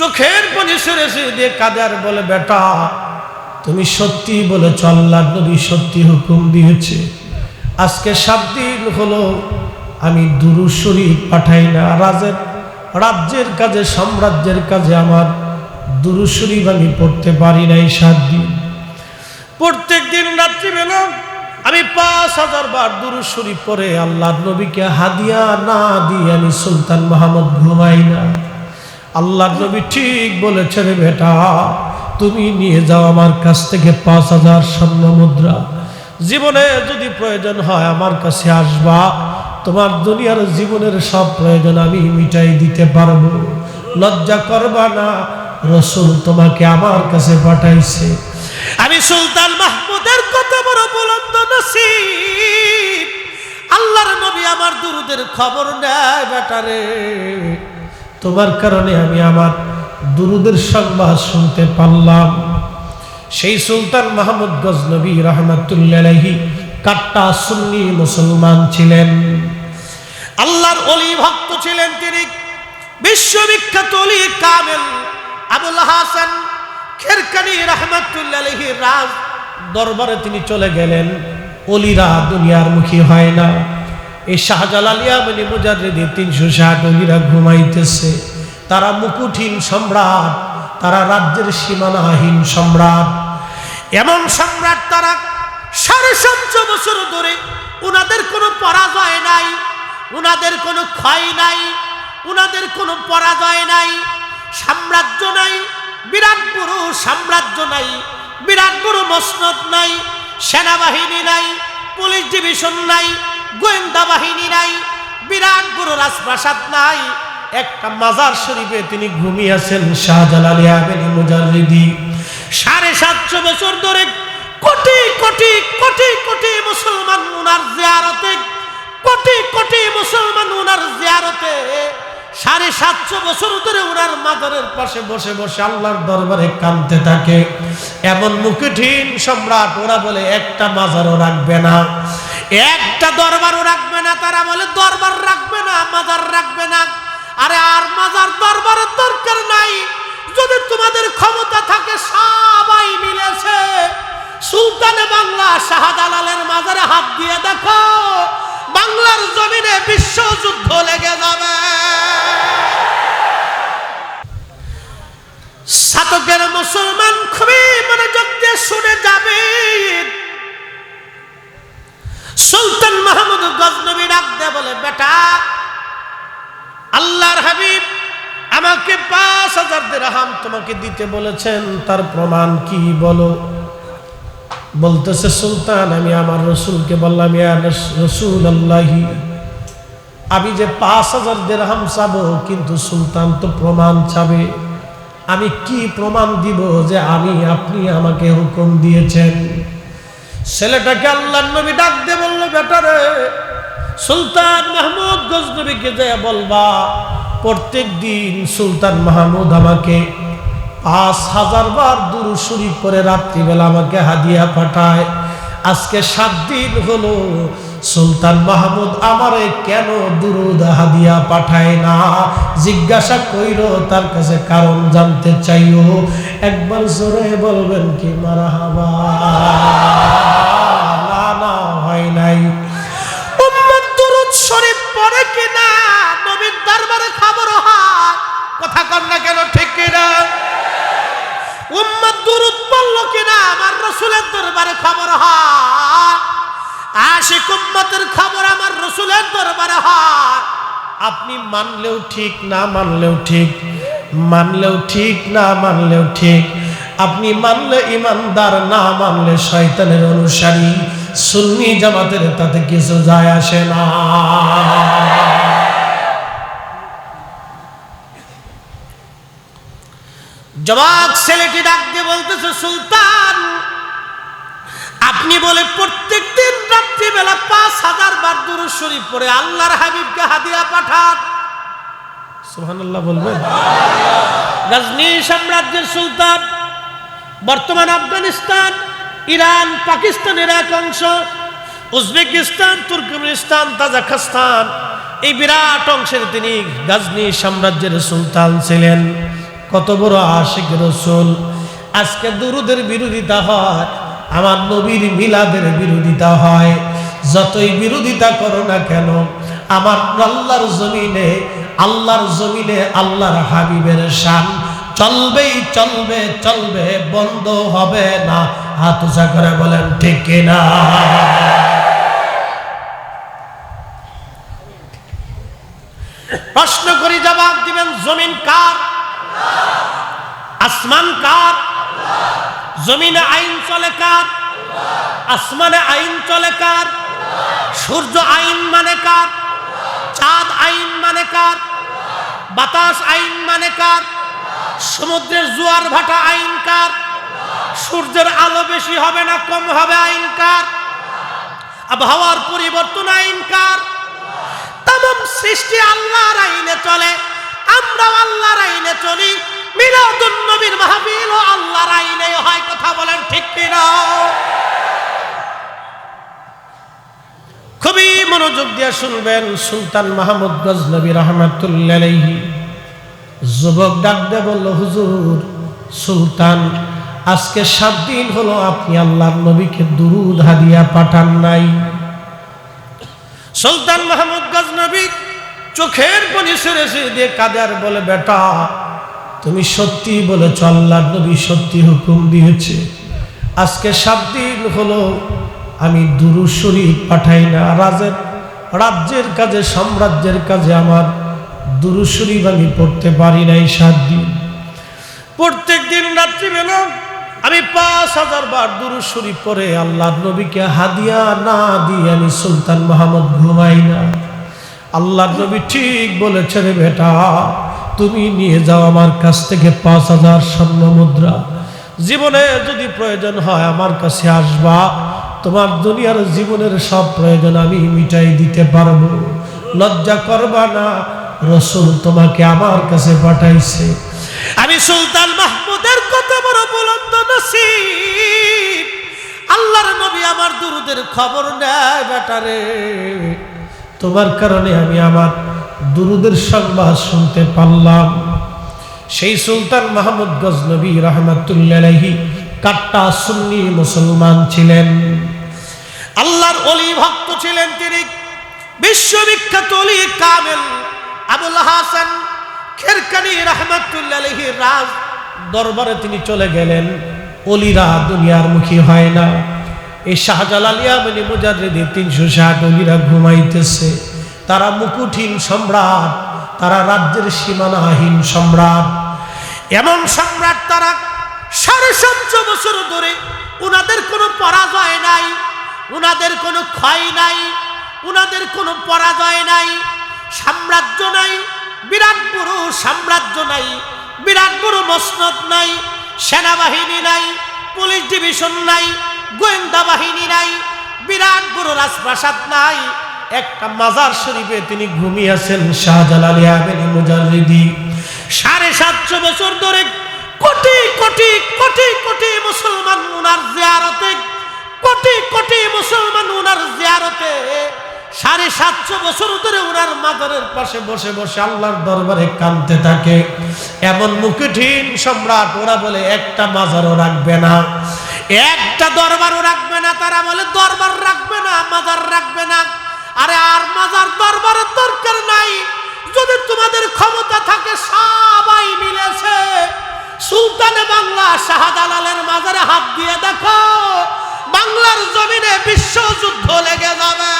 চোখের পানি সেরে সেরে দিয়ে কাঁদে আর বলে, বেটা, তুমি সত্যি বলেছ আল্লাহ নবী সত্যি হুকুম দিয়েছে। আজকে সাত দিন হলো আমি দুরু শরীফ পাঠাই না। রাজের, রাজ্যের কাজে, সাম্রাজ্যের কাজে আমার দুরু শরীফ আমি পড়তে পারি নাই সাত দিন। প্রত্যেক দিন রাত্রিবেলা আমি পাঁচ হাজার বার দুরু শরীফ পরে আল্লাহ নবীকে হাদিয়া না দিয়ে আমি সুলতান মাহমুদ ঘুমাই না। আল্লাহ নবী ঠিক বলেছে রে বেটা, তুমি নিয়ে যাও আমার কাছ থেকে পাঁচ হাজার স্বর্ণ মুদ্রা। জীবনে যদি প্রয়োজন হয় আমার কাছে আসবা, তোমার দুনিয়ার জীবনের সব প্রয়োজন আমি মিটাই দিতে পারব। লজ্জা করবা না, রসুল তোমাকে আমার কাছে পাঠাইছে। আমি সুলতান মাহমুদের কত বড় বুলন্দ নসিব। আল্লাহর নবী আমার দুরুদের খবর নেয় বেটারে তোমার কারণে আমি আমার দুরুদের সংবাদ শুনতে পারলাম। সেই সুলতান মাহমুদ গজনবী রহমতুল্লাহি কাট্টা সুন্নি মুসলমান ছিলেন। আল্লাহর অলি ভক্ত ছিলেন তিনি। বিশ্ববিখ্যাত অলি কামেল আবুল হাসান খেরকানি রহমতুল্লাহি রাজ দরবারে তিনি চলে গেলেন। অলিরা দুনিয়ার মুখী হয় না। এই শাহজালালিয়া মানে মুজারিদি তিনশো ষাট অলিরা ঘুমাইতেছে। তারা মুকুটহীন সম্রাট, তারা রাজ্যের সীমানাহীন সম্রাট। এমন সম্রাট তারা সাড়ে সাতশো বছর ধরে উনাদের কোনো পরাজয় নাই, উনাদের কোনো ক্ষয় নাই, উনাদের কোনো পরাজয় নাই। সাম্রাজ্য নাই, বিরাট বড় সাম্রাজ্য নাই, বিরাট বড় মসনদ নাই, সেনাবাহিনী নাই, পুলিশ ডিভিশন নাই গোয়েন্দা বাহিনী নাই, বিরাট বড় রাজপ্রাসাদ নাই, একটা মাজার শরীফে তিনি ঘুমিয়েছেন শাহজালাল আবেদি মুজারিদি সাড়ে সাতশো বছর ধরে কোটি কোটি কোটি কোটি মুসলমান উনার জিয়ারতে, কোটি কোটি মুসলমান উনার জিয়ারতে সাড়ে সাতশো বছর ধরে উনার মাজারের পাশে বসে বসে আল্লাহর দরবারে কানতে থাকে। এমন মুকুটহীন সম্রাট, ওরা বলে, একটা মাজারও রাখবে না। একটা দরবারও রাখবে না? তারা বলে, দরবার রাখবে না, মাজার রাখবে না। আরে, আর মাজার দরবারের দরকার নাই। যদি তোমাদের ক্ষমতা থাকে, সবাই মিলেছে। সুলতানে বাংলা, শাহজালালের মাজারে হাত দিয়ে দেখো। বাংলার জমিনে বিশ্বযুদ্ধ লেগে যাবে। সাতকের মুসলমান খুবই মনোযোগ দিয়ে শুনে যাবে। সুলতান মাহমুদ গজনবী ডাক বলে, বেটা, আল্লাহর হাবিব আমাকে পাঁচ হাজার দেড়হাম তোমাকে দিতে বলেছেন, তার প্রমাণ কি বলো? বলতেছে, সুলতান, আমি আমার রসুলকে বললাম, ইয়া রসুল আল্লাহি আমি যে পাঁচ হাজার দেড়হাম চাবো, কিন্তু সুলতান তো প্রমাণ চাবে। আমি কি প্রমাণ দিব যে আমি, আপনি আমাকে হুকুম দিয়েছেন? ছেলেটাকে আল্লাহ নবী ডাক দিয়ে বলল, বেটারে, সুলতান মাহমুদ গজনবীকে যে বলবা প্রত্যেক দিন সুলতান মাহমুদ আমাকে পাঁচ হাজার বার দুরু শরীফ করে রাত্রিবেলা আমাকে হাদিয়া পাঠায়। আজকে সাত দিন হলো, সুলতান মাহমুদ আমারে কেন দুরুদ হাদিয়া পাঠায় না? জিজ্ঞাসা কইর, তার কাছে কারণ জানতে চাইও। একবার জোরে বলবেন কি মারা হাবা না, হয় নাই। দুরুদ কথা কর না কেন, ঠিক কিনা? রসুলের দরবারে খবর হয়। আশিক উম্মতের খবর আমার রসুলের দরবারে হয়। আপনি মানলেও ঠিক, না মানলেও ঠিক মানলেও ঠিক, না মানলেও ঠিক। আপনি মানলে ইমানদার, না মানলে শয়তানের অনুসারী। সুন্নি জামাতের তাতে কিছু যায় আসে না। জবাক ছেলেটি ডাক দিয়ে বলতেছে, সুলতান বলে প্রত্যেক দিন রাত্রিবেলা পাঁচ হাজার বার দুরু শরীফ পরে আল্লাহর হাবিবকে হাদিয়া পাঠান। সুবহানাল্লাহ বলবেন? গজনি সাম্রাজ্যের সুলতান বর্তমান আফগানিস্তান ইরান পাকিস্তানের এক অংশ উজবেকিস্তান তুর্কমেনিস্তান তাজাকিস্তান এই বিরাট অংশের তিনি গজনি সাম্রাজ্যের সুলতান ছিলেন। কত বড় আশিক রসুল। আজকে দুরুদের বিরোধিতা হয়। আমার নবীর মিলাদের বিরোধিতা হয়। যতই বিরোধিতা করো না কেন, আমার আল্লাহর জমিনে আল্লাহর জমিনে আল্লাহর হাবিবের শান চলবেই চলবে চলবে, বন্ধ হবে না। হাত উঁচা করে বলেন, ঠিক না প্রশ্ন করি, জবাব দিবেন, জমিন কার? আসমান কার? জমিনে আইন চলে কার? আসমানে আইন চলে কার? সূর্য আইন মানে কার? চাঁদ আইন মানে কার? বাতাস আইন মানে কার? সমুদ্রের জোয়ার ভাটা আইন কার? সূর্যের আলো বেশি হবে না কম হবে আইন কার? আবহাওয়ার পরিবর্তন আইন কার? তাম সৃষ্টি আল্লাহর আইনে চলে আমরা আল্লাহর আইনে চলি, মিলাদুন নবীর মাহফিল শুনবেন সুলতান মাহমুদ গজনবী রহমাতুল্লাহ যুবক ডাক দিয়ে বলল, হুজুর, সুলতান, আজকে সাত দিন হলো আপনি আল্লাহর নবীকে দুরুদ হাদিয়া পাঠান নাই। সুলতান মাহমুদ গজনবী চোখের পানি সেরে সেরে দিয়ে কাদার বলে, বেটা, তুমি সত্যি বলেছ, আল্লাহর নবী সত্যি হুকুম দিয়েছে। আজকে সাত দিন হলো আমি দুরু শরীফ পাঠাই না, রাজের রাজ্যের কাজে, সাম্রাজ্যের কাজে আমার দুরু শরীফ আমি পড়তে পারি নাই সাত দিন। প্রত্যেক দিন রাত্রিবেলা আমি পাঁচ হাজার বার দুরুশরীফ পরে আল্লাহর নবীকে হাদিয়া না দিয়ে আমি সুলতান মাহমুদ ঘুমাই না। আল্লাহর নবী ঠিক বলেছে রে বেটা, তুমি নিয়ে যাও আমার কাছ থেকে পাঁচ হাজার স্বর্ণ মুদ্রা। জীবনে যদি প্রয়োজন হয় আমার কাছে আসবা। তোমার দুনিয়ার জীবনের সব প্রয়োজন আমি মিটাই দিতে পারব। লজ্জা করবা না, রসুল তোমাকে আমার কাছে পাঠাইছে। আমি সুলতান মাহমুদের কত বড় বুলন্দ নসিব। আল্লাহর নবী আমার দুরুদের খবর নেয় বেটারে তোমার কারণে আমি আমার দুরুদের সংবাদ শুনতে পারলাম। সেই সুলতান মাহমুদ গজনবী রহমতুল্লাহি কাট্টা সুন্নি মুসলমান ছিলেন। আল্লাহর অলি ভক্ত ছিলেন তিনি। বিশ্ববিখ্যাত অলি কামেল আবুল হাসান খেরকানি রহমতুল্লাহি রাজ দরবারে তিনি চলে গেলেন। অলিরা দুনিয়ার মুখী হয় না। এই শাহজালাল ইয়ামিনী মুজারিদি তিনশো ষাট অলিরা ঘুমাইতেছে। তারা মুকুটহীন সম্রাট, তারা রাজ্যের সীমানাহীন সম্রাট। এমন সম্রাট তারা সাড়ে সাতশো বছর ধরে উনাদের কোনো পরাজয় নাই, উনাদের কোনো ক্ষয় নাই, উনাদের কোনো পরাজয় নাই, সাম্রাজ্য নাই, বিরাট বড় সাম্রাজ্য নাই, বিরাট বড় মসনদ নাই, সেনাবাহিনী নাই, পুলিশ ডিভিশন নাই, গোয়েন্দা বাহিনী নাই, বিরাট বড় রাজপ্রাসাদ নাই। একটা মাজার শরীফে তিনি ঘুমিয়েছেন শাহজালাল মুজারিদি সাড়ে সাতশো বছর ধরে কোটি কোটি কোটি কোটি মুসলমান উনার জিয়ারতে, কোটি কোটি মুসলমান উনার জিয়ারতে। সাড়ে সাতশো বছর ধরে ওনার মাজারের পাশে বসে বসে আল্লাহর দরবারে কানতে থাকে। এমন মুকুটহীন সম্রাট ওরা বলে, একটা মাজারও রাখবে না। একটা দরবারও রাখবে না। তারা বলে, দরবার রাখবে না, মাজার রাখবে না। আরে, আর মাজার দরবারের দরকার নাই। যদি তোমাদের ক্ষমতা থাকে সুলতানে বাংলা শাহদালালের মাজারে হাত দিয়ে দেখো বাংলার জমিনে বিশ্বযুদ্ধ লেগে যাবে।